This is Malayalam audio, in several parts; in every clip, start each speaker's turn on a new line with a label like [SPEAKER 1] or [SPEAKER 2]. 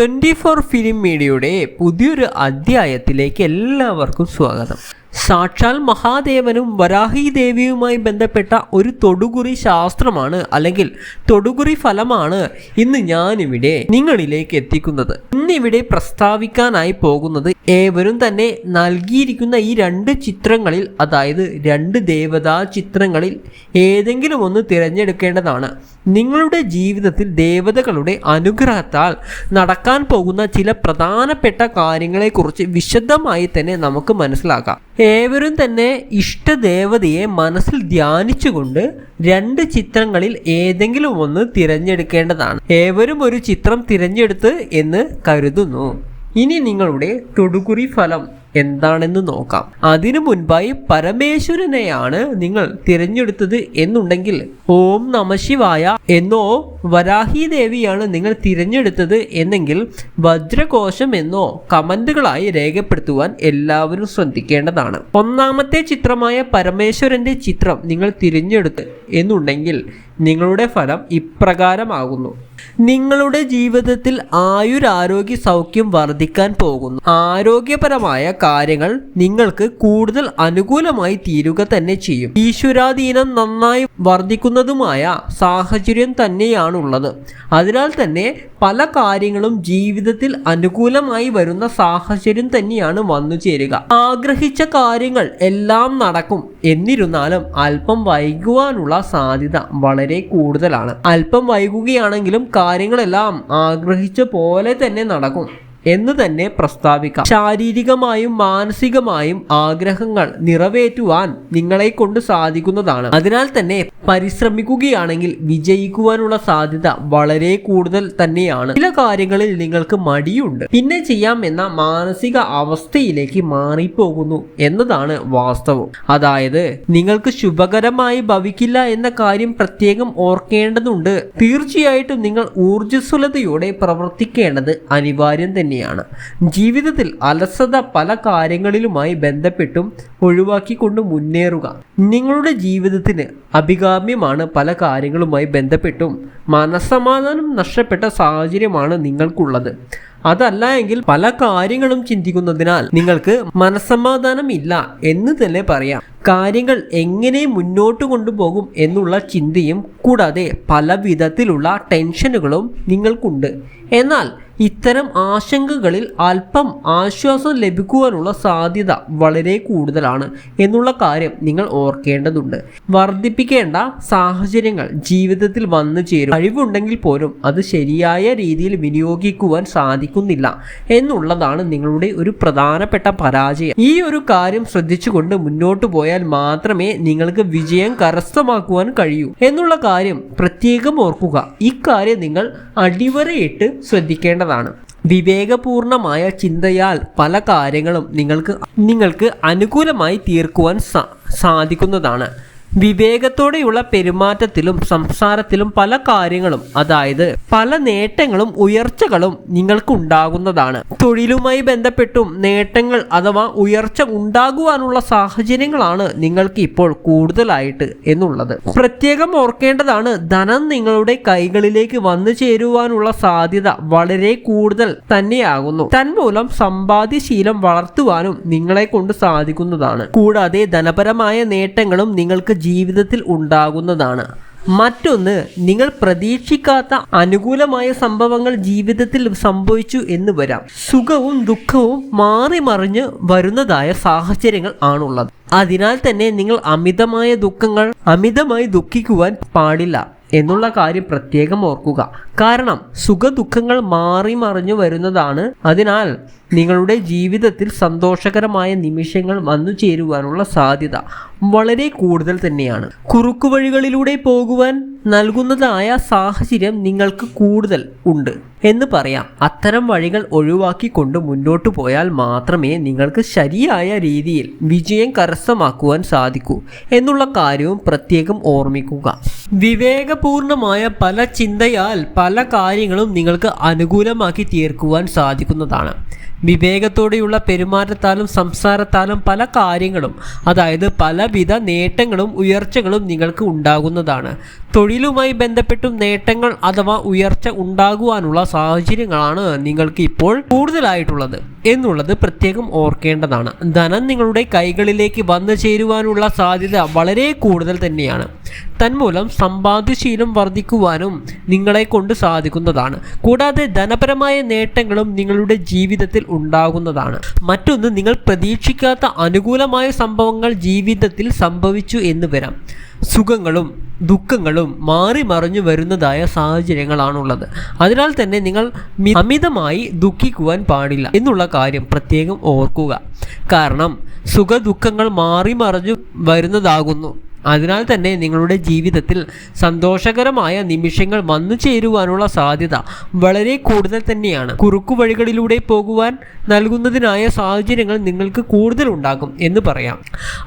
[SPEAKER 1] ട്വന്റി ഫോർ ഫിലിം മീഡിയയുടെ പുതിയൊരു അധ്യായത്തിലേക്ക് എല്ലാവർക്കും സ്വാഗതം. സാക്ഷാൽ മഹാദേവനും വരാഹി ദേവിയുമായി ബന്ധപ്പെട്ട ഒരു തൊടുകുറി ശാസ്ത്രമാണ് അല്ലെങ്കിൽ തൊടുകുറി ഫലമാണ് ഇന്ന് ഞാനിവിടെ നിങ്ങളിലേക്ക് എത്തിക്കുന്നത്. ഇന്നിവിടെ പ്രസ്താവിക്കാനായി പോകുന്നത് ഏവരും തന്നെ നൽകിയിരിക്കുന്ന ഈ രണ്ട് ചിത്രങ്ങളിൽ അതായത് രണ്ട് ദേവതാ ചിത്രങ്ങളിൽ ഏതെങ്കിലും ഒന്ന് തിരഞ്ഞെടുക്കേണ്ടതാണ്. നിങ്ങളുടെ ജീവിതത്തിൽ ദേവതകളുടെ അനുഗ്രഹത്താൽ നടക്കാൻ പോകുന്ന ചില പ്രധാനപ്പെട്ട കാര്യങ്ങളെക്കുറിച്ച് വിശദമായി തന്നെ നമുക്ക് മനസ്സിലാക്കാം. ഏവരും തന്നെ ഇഷ്ടദേവതയെ മനസ്സിൽ ധ്യാനിച്ചുകൊണ്ട് രണ്ട് ചിത്രങ്ങളിൽ ഏതെങ്കിലും ഒന്ന് തിരഞ്ഞെടുക്കേണ്ടതാണ്. ഏവരും ഒരു ചിത്രം തിരഞ്ഞെടുത്ത് എന്ന് കരുതുന്നു. ഇനി നിങ്ങളുടെ തൊടുകുറി ഫലം. എന്താണെന്ന് നോക്കാം. അതിനു മുൻപായി പരമേശ്വരനെയാണ് നിങ്ങൾ തിരഞ്ഞെടുത്തത് എന്നുണ്ടെങ്കിൽ ഓം നമശിവായ എന്നോ വരാഹി ദേവിയാണ് നിങ്ങൾ തിരഞ്ഞെടുത്തത് എന്നെങ്കിൽ വജ്രകോശം എന്നോ കമന്റുകളായി രേഖപ്പെടുത്തുവാൻ എല്ലാവരും ശ്രദ്ധിക്കേണ്ടതാണ്. ഒന്നാമത്തെ ചിത്രമായ പരമേശ്വരന്റെ ചിത്രം നിങ്ങൾ തിരഞ്ഞെടുത്ത് എന്നുണ്ടെങ്കിൽ നിങ്ങളുടെ ഫലം ഇപ്രകാരമാകുന്നു. നിങ്ങളുടെ ജീവിതത്തിൽ ആയുരാരോഗ്യ സൗഖ്യം വർദ്ധിക്കാൻ പോകുന്നു. ആരോഗ്യപരമായ കാര്യങ്ങൾ നിങ്ങൾക്ക് കൂടുതൽ അനുകൂലമായി തീരുക തന്നെ ചെയ്യും. ഈശ്വരാധീനം നന്നായി വർദ്ധിക്കുന്നതുമായ സാഹചര്യം തന്നെയാണുള്ളത്. അതിനാൽ തന്നെ പല കാര്യങ്ങളും ജീവിതത്തിൽ അനുകൂലമായി വരുന്ന സാഹചര്യം തന്നെയാണ് വന്നു ചേരുക ആഗ്രഹിച്ച കാര്യങ്ങൾ എല്ലാം നടക്കും. എന്നിരുന്നാലും അല്പം വൈകുവാനുള്ള സാധ്യത വളരെ കൂടുതലാണ്. അല്പം വൈകുകയാണെങ്കിലും കാര്യങ്ങളെല്ലാം ആഗ്രഹിച്ച പോലെ തന്നെ നടക്കും. എന്ന് തന്നെ പ്രസ്താവിക്കാം. ശാരീരികമായും മാനസികമായും ആഗ്രഹങ്ങൾ നിറവേറ്റുവാൻ നിങ്ങളെ കൊണ്ട് സാധിക്കുന്നതാണ്. അതിനാൽ തന്നെ പരിശ്രമിക്കുകയാണെങ്കിൽ വിജയിക്കുവാനുള്ള സാധ്യത വളരെ കൂടുതൽ തന്നെയാണ്. ചില കാര്യങ്ങളിൽ നിങ്ങൾക്ക് മടിയുണ്ട്. പിന്നെ ചെയ്യാം എന്ന മാനസിക അവസ്ഥയിലേക്ക് മാറിപ്പോകുന്നു എന്നതാണ് വാസ്തവം. അതായത് നിങ്ങൾക്ക് ശുഭകരമായി ഭവിക്കില്ല എന്ന കാര്യം പ്രത്യേകം ഓർക്കേണ്ടതുണ്ട്. തീർച്ചയായിട്ടും നിങ്ങൾ ഊർജസ്വലതയോടെ പ്രവർത്തിക്കേണ്ടത് അനിവാര്യം തന്നെയാണ്. ജീവിതത്തിൽ അലസത പല കാര്യങ്ങളിലുമായി ബന്ധപ്പെട്ടും ഒഴിവാക്കിക്കൊണ്ട് മുന്നേറുക. നിങ്ങളുടെ ജീവിതത്തിന് അഭികാമ്യമാണ് പല കാര്യങ്ങളുമായി ബന്ധപ്പെട്ടും മനസ്സമാധാനം നഷ്ടപ്പെട്ട സാഹചര്യമാണ് നിങ്ങൾക്കുള്ളത്. അതല്ല എങ്കിൽ പല കാര്യങ്ങളും ചിന്തിക്കുന്നതിനാൽ നിങ്ങൾക്ക് മനസ്സമാധാനം ഇല്ല എന്ന് തന്നെ പറയാം. കാര്യങ്ങൾ എങ്ങനെ മുന്നോട്ട് കൊണ്ടുപോകും എന്നുള്ള ചിന്തയും കൂടാതെ പല വിധത്തിലുള്ള ടെൻഷനുകളും നിങ്ങൾക്കുണ്ട്. എന്നാൽ ഇത്തരം ആശങ്കകളിൽ അല്പം ആശ്വാസം ലഭിക്കുവാനുള്ള സാധ്യത വളരെ കൂടുതലാണ് എന്നുള്ള കാര്യം നിങ്ങൾ ഓർക്കേണ്ടതുണ്ട്. വർദ്ധിപ്പിക്കേണ്ട സാഹചര്യങ്ങൾ ജീവിതത്തിൽ വന്നു ചേരും. കഴിവുണ്ടെങ്കിൽ പോലും അത് ശരിയായ രീതിയിൽ വിനിയോഗിക്കുവാൻ സാധിക്കുന്നില്ല എന്നുള്ളതാണ് നിങ്ങളുടെ ഒരു പ്രധാനപ്പെട്ട പരാജയം. ഈ ഒരു കാര്യം ശ്രദ്ധിച്ചുകൊണ്ട് മുന്നോട്ട് പോയാൽ മാത്രമേ നിങ്ങൾക്ക് വിജയം കരസ്ഥമാക്കുവാൻ കഴിയൂ. എന്നുള്ള കാര്യം പ്രത്യേകം ഓർക്കുക. ഇക്കാര്യം നിങ്ങൾ അടിവരയിട്ട് ശ്രദ്ധിക്കേണ്ടതാണ്. വിവേകപൂർണമായ ചിന്തയാൽ പല കാര്യങ്ങളും നിങ്ങൾക്ക് നിങ്ങൾക്ക് അനുകൂലമായി തീർക്കുവാൻ സാധിക്കുന്നതാണ്. വിവേകത്തോടെയുള്ള പെരുമാറ്റത്തിലും സംസാരത്തിലും പല കാര്യങ്ങളും അതായത് പല നേട്ടങ്ങളും ഉയർച്ചകളും നിങ്ങൾക്ക് ഉണ്ടാകുന്നതാണ് തൊഴിലുമായി ബന്ധപ്പെട്ടും നേട്ടങ്ങൾ അഥവാ ഉയർച്ച ഉണ്ടാകുവാനുള്ള സാഹചര്യങ്ങളാണ് നിങ്ങൾക്ക് ഇപ്പോൾ കൂടുതലായിട്ട് എന്നുള്ളത്. പ്രത്യേകം ഓർക്കേണ്ടതാണ് ധനം നിങ്ങളുടെ കൈകളിലേക്ക് വന്നു ചേരുവാനുള്ള സാധ്യത വളരെ കൂടുതൽ തന്നെയാകുന്നു. തന്മൂലം സമ്പാദ്യശീലം വളർത്തുവാനും നിങ്ങളെ കൊണ്ട് സാധിക്കുന്നതാണ്. കൂടാതെ ധനപരമായ നേട്ടങ്ങളും നിങ്ങൾക്ക് ജീവിതത്തിൽ ഉണ്ടാകുന്നതാണ്. മറ്റൊന്ന് നിങ്ങൾ പ്രതീക്ഷിക്കാത്ത അനുകൂലമായ സംഭവങ്ങൾ ജീവിതത്തിൽ സംഭവിച്ചു എന്ന് വരാം. സുഖവും ദുഃഖവും മാറി മറിഞ്ഞ് വരുന്നതായ സാഹചര്യങ്ങൾ ആണുള്ളത്. അതിനാൽ തന്നെ നിങ്ങൾ അമിതമായ ദുഃഖങ്ങൾ അമിതമായി ദുഃഖിക്കുവാൻ പാടില്ല. എന്നുള്ള കാര്യം പ്രത്യേകം ഓർക്കുക. കാരണം സുഖദുഃഖങ്ങൾ മാറി മറിഞ്ഞു വരുന്നതാണ്. അതിനാൽ നിങ്ങളുടെ ജീവിതത്തിൽ സന്തോഷകരമായ നിമിഷങ്ങൾ വന്നു ചേരുവാനുള്ള സാധ്യത വളരെ കൂടുതൽ തന്നെയാണ്. കുറുക്കുവഴികളിലൂടെ പോകുവാൻ നൽകുന്നതായ സാഹചര്യം നിങ്ങൾക്ക് കൂടുതൽ ഉണ്ട് എന്ന് പറയാം. അത്തരം വഴികൾ ഒഴിവാക്കിക്കൊണ്ട് മുന്നോട്ട് പോയാൽ മാത്രമേ നിങ്ങൾക്ക് ശരിയായ രീതിയിൽ വിജയം കരസ്ഥമാക്കുവാൻ സാധിക്കൂ എന്നുള്ള കാര്യവും പ്രത്യേകം ഓർമ്മിക്കുക. വിവേകപൂർണമായ പല ചിന്തയാൽ പല കാര്യങ്ങളും നിങ്ങൾക്ക് അനുകൂലമാക്കി തീർക്കുവാൻ സാധിക്കുന്നതാണ്. വിവേകത്തോടെയുള്ള പെരുമാറ്റത്താലും സംസാരത്താലും പല കാര്യങ്ങളും അതായത് പലവിധ നേട്ടങ്ങളും ഉയർച്ചകളും നിങ്ങൾക്ക് ഉണ്ടാകുന്നതാണ്. തൊഴിലുമായി ബന്ധപ്പെട്ടും നേട്ടങ്ങൾ അഥവാ ഉയർച്ച ഉണ്ടാകുവാനുള്ള സാഹചര്യങ്ങളാണ് നിങ്ങൾക്ക് ഇപ്പോൾ കൂടുതലായിട്ടുള്ളത്. എന്നുള്ളത് പ്രത്യേകം ഓർക്കേണ്ടതാണ്. ധനം നിങ്ങളുടെ കൈകളിലേക്ക് വന്നു ചേരുവാനുള്ള സാധ്യത വളരെ കൂടുതൽ തന്നെയാണ്. തന്മൂലം സമ്പാദ്യശീലം വർദ്ധിക്കുവാനും നിങ്ങളെ കൊണ്ട് സാധിക്കുന്നതാണ്. കൂടാതെ ധനപരമായ നേട്ടങ്ങളും നിങ്ങളുടെ ജീവിതത്തിൽ ഉണ്ടാകുന്നതാണ്. മറ്റൊന്ന് നിങ്ങൾ പ്രതീക്ഷിക്കാത്ത അനുകൂലമായ സംഭവങ്ങൾ ജീവിതത്തിൽ സംഭവിച്ചു എന്ന് വരാം. സുഖങ്ങളും ദുഃഖങ്ങളും മാറി മറിഞ്ഞു വരുന്നതായ സാഹചര്യങ്ങളാണുള്ളത്. അതിനാൽ തന്നെ നിങ്ങൾ അമിതമായി ദുഃഖിക്കുവാൻ പാടില്ല എന്നുള്ള കാര്യം പ്രത്യേകം ഓർക്കുക. കാരണം സുഖ ദുഃഖങ്ങൾ മാറി മറിഞ്ഞു വരുന്നതാകുന്നു. അതിനാൽ തന്നെ നിങ്ങളുടെ ജീവിതത്തിൽ സന്തോഷകരമായ നിമിഷങ്ങൾ വന്നു ചേരുവാനുള്ള സാധ്യത വളരെ കൂടുതൽ തന്നെയാണ്. കുറുക്കു വഴികളിലൂടെ പോകുവാൻ നൽകുന്നതിനായ സാഹചര്യങ്ങൾ നിങ്ങൾക്ക് കൂടുതൽ ഉണ്ടാകും എന്ന് പറയാം.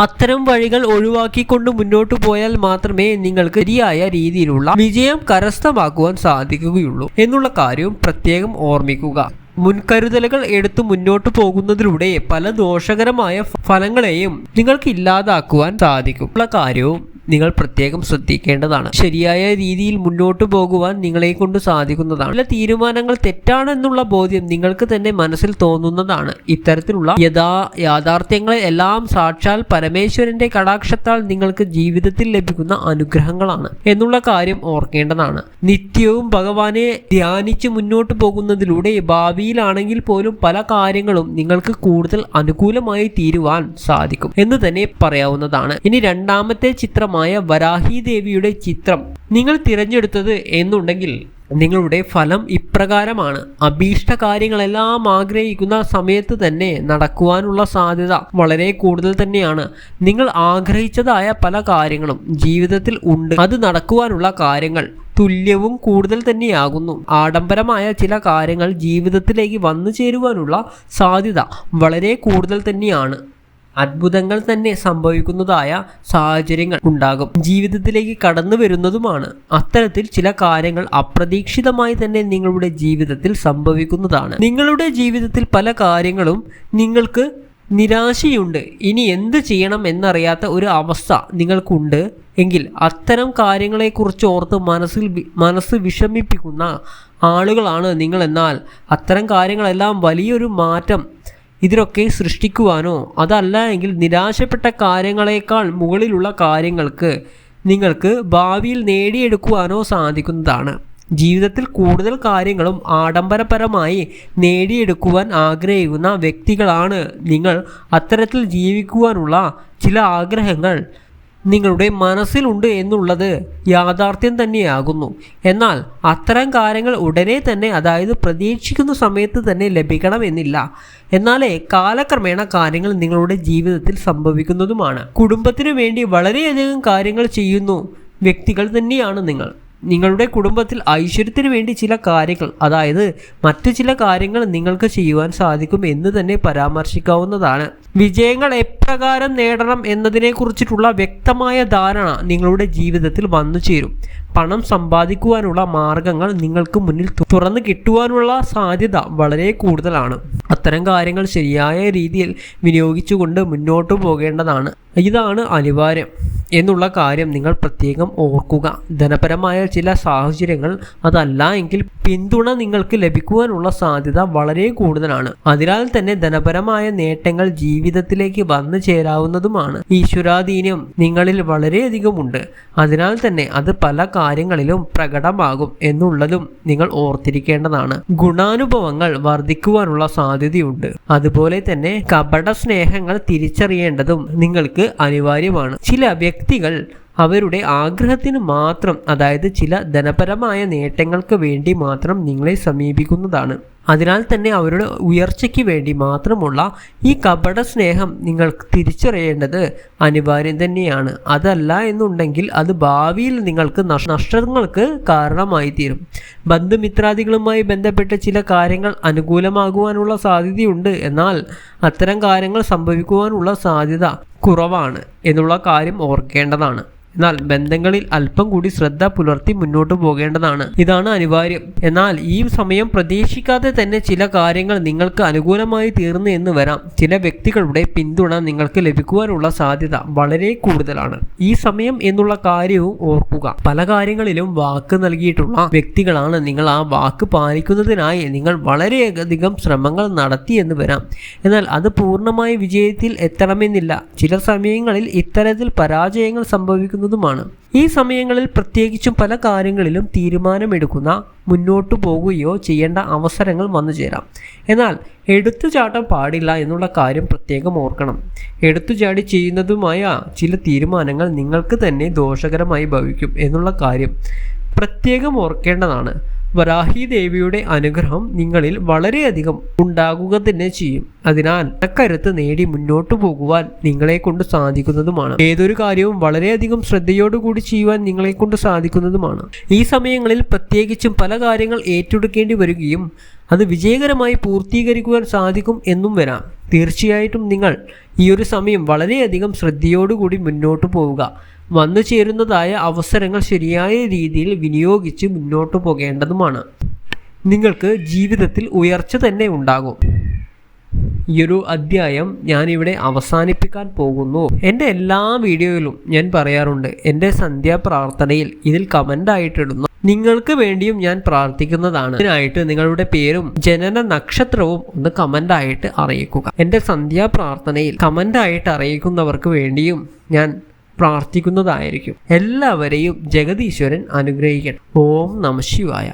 [SPEAKER 1] അത്തരം വഴികൾ ഒഴിവാക്കിക്കൊണ്ട് മുന്നോട്ട് പോയാൽ മാത്രമേ നിങ്ങൾക്ക് ശരിയായ രീതിയിലുള്ള വിജയം കരസ്ഥമാക്കുവാൻ സാധിക്കുകയുള്ളൂ എന്നുള്ള കാര്യവും പ്രത്യേകം ഓർമ്മിക്കുക. മുൻകരുതലുകൾ എടുത്തു മുന്നോട്ട് പോകുന്നതിലൂടെ പല ദോഷകരമായ ഫലങ്ങളെയും നിങ്ങൾക്ക് ഇല്ലാതാക്കുവാൻ സാധിക്കും. ഉള്ള കാര്യവും നിങ്ങൾ പ്രത്യേകം ശ്രദ്ധിക്കേണ്ടതാണ്. ശരിയായ രീതിയിൽ മുന്നോട്ട് പോകുവാൻ നിങ്ങളെ കൊണ്ട് സാധിക്കുന്നതാണ്. ചില തീരുമാനങ്ങൾ തെറ്റാണെന്നുള്ള ബോധ്യം നിങ്ങൾക്ക് തന്നെ മനസ്സിൽ തോന്നുന്നതാണ്. ഇത്തരത്തിലുള്ള യഥാ യാഥാർത്ഥ്യങ്ങളെ എല്ലാം സാക്ഷാൽ പരമേശ്വരന്റെ കടാക്ഷത്താൽ നിങ്ങൾക്ക് ജീവിതത്തിൽ ലഭിക്കുന്ന അനുഗ്രഹങ്ങളാണ് എന്നുള്ള കാര്യം ഓർക്കേണ്ടതാണ്. നിത്യവും ഭഗവാനെ ധ്യാനിച്ച് മുന്നോട്ട് പോകുന്നതിലൂടെ ഭാവിയിലാണെങ്കിൽ പോലും പല കാര്യങ്ങളും നിങ്ങൾക്ക് കൂടുതൽ അനുകൂലമായി തീരുവാൻ സാധിക്കും എന്ന് തന്നെ പറയാവുന്നതാണ്. ഇനി രണ്ടാമത്തെ ചിത്രമായ വരാഹി ദേവിയുടെ ചിത്രം നിങ്ങൾ തിരഞ്ഞെടുത്തത് എന്നുണ്ടെങ്കിൽ നിങ്ങളുടെ ഫലം ഇപ്രകാരമാണ്. അഭീഷ്ട കാര്യങ്ങളെല്ലാം ആഗ്രഹിക്കുന്ന സമയത്ത് തന്നെ നടക്കുവാനുള്ള സാധ്യത വളരെ കൂടുതൽ തന്നെയാണ്. നിങ്ങൾ ആഗ്രഹിച്ചതായ പല കാര്യങ്ങളും ജീവിതത്തിൽ ഉണ്ട്. അത് നടക്കുവാനുള്ള കാര്യങ്ങൾ തുല്യവും കൂടുതൽ തന്നെയാകുന്നു. ആഡംബരമായ ചില കാര്യങ്ങൾ ജീവിതത്തിലേക്ക് വന്നു ചേരുവാനുള്ള സാധ്യത വളരെ കൂടുതൽ തന്നെയാണ്. അത്ഭുതങ്ങൾ തന്നെ സംഭവിക്കുന്നതായ സാഹചര്യങ്ങൾ ഉണ്ടാകും. ജീവിതത്തിലേക്ക് കടന്നു വരുന്നതുമാണ്. അത്തരത്തിൽ ചില കാര്യങ്ങൾ അപ്രതീക്ഷിതമായി തന്നെ നിങ്ങളുടെ ജീവിതത്തിൽ സംഭവിക്കുന്നതാണ്. നിങ്ങളുടെ ജീവിതത്തിൽ പല കാര്യങ്ങളും നിങ്ങൾക്ക് നിരാശയുണ്ട്. ഇനി എന്ത് ചെയ്യണം എന്നറിയാത്ത ഒരു അവസ്ഥ നിങ്ങൾക്കുണ്ട്. എങ്കിൽ അത്തരം കാര്യങ്ങളെക്കുറിച്ച് ഓർത്ത് മനസ്സിൽ മനസ്സ് വിഷമിപ്പിക്കുന്ന ആളുകളാണ് നിങ്ങളെന്നാൽ. അത്തരം കാര്യങ്ങളെല്ലാം വലിയൊരു മാറ്റം ഇതിലൊക്കെ സൃഷ്ടിക്കുവാനോ അതല്ല എങ്കിൽ നിരാശപ്പെട്ട കാര്യങ്ങളെക്കാൾ മുകളിലുള്ള കാര്യങ്ങൾക്ക് നിങ്ങൾക്ക് ഭാവിയിൽ നേടിയെടുക്കുവാനോ സാധിക്കുന്നതാണ്. ജീവിതത്തിൽ കൂടുതൽ കാര്യങ്ങളും ആഡംബരപരമായി നേടിയെടുക്കുവാൻ ആഗ്രഹിക്കുന്ന വ്യക്തികളാണ് നിങ്ങൾ. അത്തരത്തിൽ ജീവിക്കുവാനുള്ള ചില ആഗ്രഹങ്ങൾ നിങ്ങളുടെ മനസ്സിലുണ്ട് എന്നുള്ളത് യാഥാർത്ഥ്യം തന്നെയാകുന്നു. എന്നാൽ അത്തരം കാര്യങ്ങൾ ഉടനെ തന്നെ അതായത് പ്രതീക്ഷിക്കുന്ന സമയത്ത് തന്നെ ലഭിക്കണമെന്നില്ല എന്നാലേ കാലക്രമേണ കാര്യങ്ങൾ നിങ്ങളുടെ ജീവിതത്തിൽ സംഭവിക്കുന്നതുമാണ്. കുടുംബത്തിനു വേണ്ടി വളരെയധികം കാര്യങ്ങൾ ചെയ്യുന്നു വ്യക്തികൾ തന്നെയാണ് നിങ്ങൾ. നിങ്ങളുടെ കുടുംബത്തിൽ ഐശ്വര്യത്തിന് വേണ്ടി ചില കാര്യങ്ങൾ അതായത് മറ്റു ചില കാര്യങ്ങൾ നിങ്ങൾക്ക് ചെയ്യുവാൻ സാധിക്കും എന്ന് തന്നെ പരാമർശിക്കാവുന്നതാണ്. വിജയങ്ങൾ എപ്രകാരം നേടണം എന്നതിനെക്കുറിച്ചിട്ടുള്ള വ്യക്തമായ ധാരണ നിങ്ങളുടെ ജീവിതത്തിൽ വന്നു ചേരും. പണം സമ്പാദിക്കുവാനുള്ള മാർഗങ്ങൾ നിങ്ങൾക്ക് മുന്നിൽ തുറന്നു കിട്ടുവാനുള്ള സാധ്യത വളരെ കൂടുതലാണ്. അത്തരം കാര്യങ്ങൾ ശരിയായ രീതിയിൽ വിനിയോഗിച്ചുകൊണ്ട് മുന്നോട്ട് പോകേണ്ടതാണ്. ഇതാണ് അനിവാര്യം. എന്നുള്ള കാര്യം നിങ്ങൾ പ്രത്യേകം ഓർക്കുക. ധനപരമായ ചില സാഹചര്യങ്ങൾ അതല്ല എങ്കിൽ പിന്തുണ നിങ്ങൾക്ക് ലഭിക്കുവാനുള്ള സാധ്യത വളരെ കൂടുതലാണ്. അതിനാൽ തന്നെ ധനപരമായ നേട്ടങ്ങൾ ജീവിതത്തിലേക്ക് വന്നു ചേരാവുന്നതുമാണ് ഈശ്വരാധീനം. നിങ്ങളിൽ വളരെയധികം ഉണ്ട്. അതിനാൽ തന്നെ അത് പല കാര്യങ്ങളിലും പ്രകടമാകും എന്നുള്ളതും നിങ്ങൾ ഓർത്തിരിക്കേണ്ടതാണ്. ഗുണാനുഭവങ്ങൾ വർദ്ധിക്കുവാനുള്ള സാധ്യതയുണ്ട്. അതുപോലെ തന്നെ കപട സ്നേഹങ്ങൾ തിരിച്ചറിയേണ്ടതും നിങ്ങൾക്ക് അനിവാര്യമാണ്. ചില വ്യക്തികൾ അവരുടെ ആഗ്രഹത്തിന് മാത്രം അതായത് ചില ധനപരമായ നേട്ടങ്ങൾക്ക് വേണ്ടി മാത്രം നിങ്ങളെ സമീപിക്കുന്നതാണ്. അതിനാൽ തന്നെ അവരുടെ ഉയർച്ചയ്ക്ക് വേണ്ടി മാത്രമുള്ള ഈ കപട സ്നേഹം നിങ്ങൾ തിരിച്ചറിയേണ്ടത് അനിവാര്യം തന്നെയാണ്. അതല്ല എന്നുണ്ടെങ്കിൽ അത് ഭാവിയിൽ നിങ്ങൾക്ക് നഷ്- നഷ്ടങ്ങൾക്ക് കാരണമായി തീരും ബന്ധുമിത്രാദികളുമായി ബന്ധപ്പെട്ട ചില കാര്യങ്ങൾ അനുകൂലമാകുവാനുള്ള സാധ്യതയുണ്ട്. എന്നാൽ അത്തരം കാര്യങ്ങൾ സംഭവിക്കുവാനുള്ള സാധ്യത കുറവാണ് എന്നുള്ള കാര്യം ഓർക്കേണ്ടതാണ്. എന്നാൽ ബന്ധങ്ങളിൽ അല്പം കൂടി ശ്രദ്ധ പുലർത്തി മുന്നോട്ട് പോകേണ്ടതാണ്. ഇതാണ് അനിവാര്യം. എന്നാൽ ഈ സമയം പ്രതീക്ഷിക്കാതെ തന്നെ ചില കാര്യങ്ങൾ നിങ്ങൾക്ക് അനുകൂലമായി തീർന്നു എന്ന് വരാം. ചില വ്യക്തികളുടെ പിന്തുണ നിങ്ങൾക്ക് ലഭിക്കുവാനുള്ള സാധ്യത വളരെ കൂടുതലാണ്. ഈ സമയം എന്നുള്ള കാര്യവും ഓർക്കുക. പല കാര്യങ്ങളിലും വാക്ക് നൽകിയിട്ടുള്ള വ്യക്തികളാണ് നിങ്ങൾ ആ വാക്ക് പാലിക്കുന്നതിനായി നിങ്ങൾ വളരെയധികം ശ്രമങ്ങൾ നടത്തി എന്ന് വരാം. എന്നാൽ അത് പൂർണമായി വിജയത്തിൽ എത്തണമെന്നില്ല. ചില സമയങ്ങളിൽ ഇത്തരത്തിൽ പരാജയങ്ങൾ സംഭവിക്കുന്നതുമാണ് ഈ സമയങ്ങളിൽ പ്രത്യേകിച്ചും പല കാര്യങ്ങളിലും തീരുമാനമെടുക്കുന്ന മുന്നോട്ടു പോകുകയോ ചെയ്യേണ്ട അവസരങ്ങൾ വന്നു ചേരാം. എന്നാൽ എടുത്തുചാട്ടം പാടില്ല എന്നുള്ള കാര്യം പ്രത്യേകം ഓർക്കണം. എടുത്തുചാടി ചെയ്യുന്നതുമായ ചില തീരുമാനങ്ങൾ നിങ്ങൾക്ക് തന്നെ ദോഷകരമായി ഭവിക്കും എന്നുള്ള കാര്യം പ്രത്യേകം ഓർക്കേണ്ടതാണ്. വരാഹി ദേവിയുടെ അനുഗ്രഹം നിങ്ങളിൽ വളരെയധികം ഉണ്ടാകുക തന്നെ ചെയ്യും. അതിനാൽ അക്കരുത്ത് നേടി മുന്നോട്ടു പോകുവാൻ നിങ്ങളെ കൊണ്ട് സാധിക്കുന്നതുമാണ്. ഏതൊരു കാര്യവും വളരെയധികം ശ്രദ്ധയോടുകൂടി ചെയ്യുവാൻ നിങ്ങളെ കൊണ്ട് സാധിക്കുന്നതുമാണ്. ഈ സമയങ്ങളിൽ പ്രത്യേകിച്ചും പല കാര്യങ്ങൾ ഏറ്റെടുക്കേണ്ടി വരികയും അത് വിജയകരമായി പൂർത്തീകരിക്കുവാൻ സാധിക്കും എന്നും വരാം. തീർച്ചയായിട്ടും നിങ്ങൾ ഈ ഒരു സമയം വളരെയധികം ശ്രദ്ധയോടുകൂടി മുന്നോട്ടു പോവുക. വന്നു ചേരുന്നതായ അവസരങ്ങൾ ശരിയായ രീതിയിൽ വിനിയോഗിച്ച് മുന്നോട്ട് പോകേണ്ടതുമാണ്. നിങ്ങൾക്ക് ജീവിതത്തിൽ ഉയർച്ച തന്നെ ഉണ്ടാകും. ഈ ഒരു അധ്യായം ഞാനിവിടെ അവസാനിപ്പിക്കാൻ പോകുന്നു. എന്റെ എല്ലാ വീഡിയോയിലും ഞാൻ പറയാറുണ്ട് എന്റെ സന്ധ്യാ പ്രാർത്ഥനയിൽ ഇതിൽ കമന്റായിട്ടിടുന്നു നിങ്ങൾക്ക് വേണ്ടിയും ഞാൻ പ്രാർത്ഥിക്കുന്നതാണ്. ഇതിനായിട്ട് നിങ്ങളുടെ പേരും ജനന നക്ഷത്രവും ഒന്ന് കമന്റായിട്ട് അറിയിക്കുക. എന്റെ സന്ധ്യാ പ്രാർത്ഥനയിൽ കമന്റായിട്ട് അറിയിക്കുന്നവർക്ക് വേണ്ടിയും ഞാൻ പ്രാർത്ഥിക്കുന്നതായിരിക്കും. എല്ലാവരെയും ജഗതീശ്വരൻ അനുഗ്രഹിക്കണം ഓം നമ ശിവായ.